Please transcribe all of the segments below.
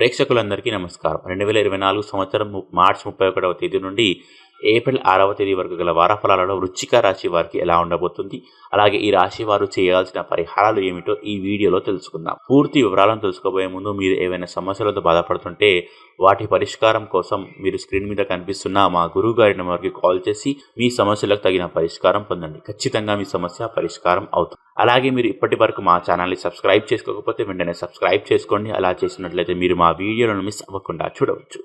ప్రేక్షకులందరికీ నమస్కారం. రెండు వేల ఇరవై నాలుగు సంవత్సరం మార్చి ముప్పై ఒకటవ తేదీ నుండి ఏప్రిల్ ఆరవ తేదీ వరకు గల వారఫలాలలో వృచ్చిక రాశి వారికి ఎలా ఉండబోతుంది? అలాగే ఈ రాశి వారు చేయాల్సిన పరిహారాలు ఏమిటో ఈ వీడియోలో తెలుసుకుందాం. పూర్తి వివరాలను తెలుసుకోబోయే ముందు మీరు ఏవైనా సమస్యలతో బాధపడుతుంటే వాటి పరిష్కారం కోసం మీరు స్క్రీన్ మీద కనిపిస్తున్న మా గురువు గారి నెంబర్కి కాల్ చేసి మీ సమస్యలకు తగిన పరిష్కారం పొందండి. ఖచ్చితంగా మీ సమస్య పరిష్కారం అవుతుంది. అలాగే మీరు ఇప్పటి వరకు మా ఛానల్ని సబ్స్క్రైబ్ చేసుకోకపోతే వెంటనే సబ్స్క్రైబ్ చేసుకోండి. అలా చేసినట్లయితే మీరు మా వీడియోలను మిస్ అవ్వకుండా చూడవచ్చు.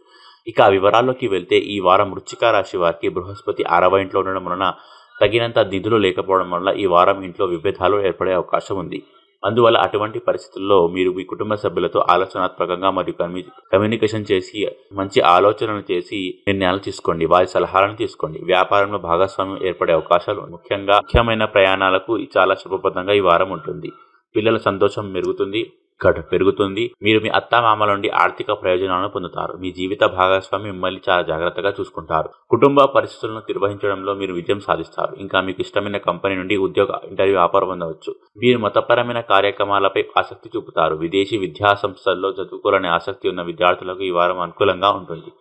ఇక ఆ వివరాల్లోకి వెళ్తే ఈ వారం వృశ్చిక రాశి వారికి బృహస్పతి ఆరవ ఇంట్లో ఉండడం వలన తగినంత నిధులు లేకపోవడం వల్ల ఈ వారం ఇంట్లో విభేదాలు ఏర్పడే అవకాశం ఉంది. అందువల్ల అటువంటి పరిస్థితుల్లో మీరు మీ కుటుంబ సభ్యులతో ఆలోచనాత్మకంగా మరియు కమ్యూ- కమ్యూనికేషన్ చేసి మంచి ఆలోచనలు చేసి నిర్ణయాలు తీసుకోండి. వారి సలహాలను తీసుకోండి. వ్యాపారంలో భాగస్వామ్యం ఏర్పడే అవకాశాలు ముఖ్యంగా ముఖ్యమైన ప్రయాణాలకు చాలా శుభప్రదంగా ఈ వారం ఉంటుంది. పిల్లల సంతోషం మెరుగుతుంది గడు పెరుగుతుంది. మీరు మీ అత్తామామల నుండి ఆర్థిక ప్రయోజనాలను పొందుతారు. మీ జీవిత భాగస్వామి మిమ్మల్ని చాలా జాగ్రత్తగా చూసుకుంటారు. కుటుంబ పరిస్థితులను నిర్వహించడంలో మీరు విజయం సాధిస్తారు. ఇంకా మీకు ఇష్టమైన కంపెనీ నుండి ఉద్యోగ ఇంటర్వ్యూ ఆఫర్ పొందవచ్చు. మీరు మతపరమైన కార్యక్రమాలపై ఆసక్తి చూపుతారు. విదేశీ విద్యా సంస్థల్లో చదువుకోవాలనే ఆసక్తి ఉన్న విద్యార్థులకు ఈ వారం అనుకూలంగా ఉంటుంది.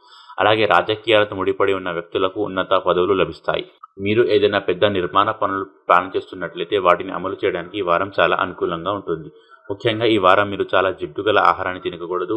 అలాగే రాజకీయాలతో ముడిపడి ఉన్న వ్యక్తులకు ఉన్నత పదవులు లభిస్తాయి. మీరు ఏదైనా పెద్ద నిర్మాణ పనులు ప్లాన్ చేస్తున్నట్లయితే వాటిని అమలు చేయడానికి ఈ వారం చాలా అనుకూలంగా ఉంటుంది. ముఖ్యంగా ఈ వారం మీరు చాలా జిడ్డు గల ఆహారాన్ని తినకూడదు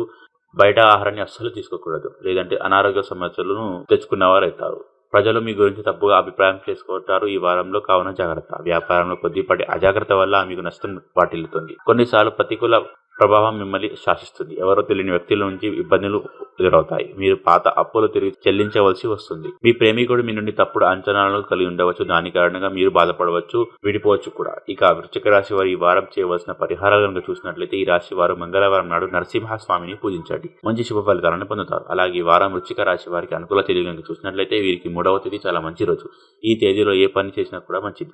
బయట ఆహారాన్ని అస్సలు తీసుకోకూడదు లేదంటే అనారోగ్య సమస్యలను తెచ్చుకున్నవారు అవుతారు ప్రజలు మీ గురించి తప్పుగా అభిప్రాయం చేసుకుంటారు ఈ వారంలో కావున జాగ్రత్త. వ్యాపారంలో కొద్దిపాటి అజాగ్రత్త వల్ల మీకు నష్టం వాటిల్లుతుంది. కొన్నిసార్లు ప్రతికూల ప్రభావం మిమ్మల్ని శాసిస్తుంది. ఎవరో తెలియని వ్యక్తుల నుంచి ఇబ్బందులు ఎదురవుతాయి. మీరు పాత అప్పులు తిరిగి చెల్లించవలసి వస్తుంది. మీ ప్రేమికుడు మీ నుండి తప్పుడు అంచనాలను కలిగి ఉండవచ్చు. దాని కారణంగా మీరు బాధపడవచ్చు విడిపోవచ్చు కూడా. ఇక వృశ్చిక రాశి వారు ఈ వారం చేయవలసిన పరిహారాలు కనుక చూసినట్లయితే ఈ రాశి వారు మంగళవారం నాడు నరసింహస్వామిని పూజించండి. మంచి శుభ ఫలితాలను పొందుతారు. అలాగే ఈ వారం వృశ్చిక రాశి వారికి అనుకూల తేదీ కనుక చూసినట్లయితే వీరికి మూడవ తేదీ చాలా మంచి రోజు. ఈ తేదీలో ఏ పని చేసినా కూడా మంచిది.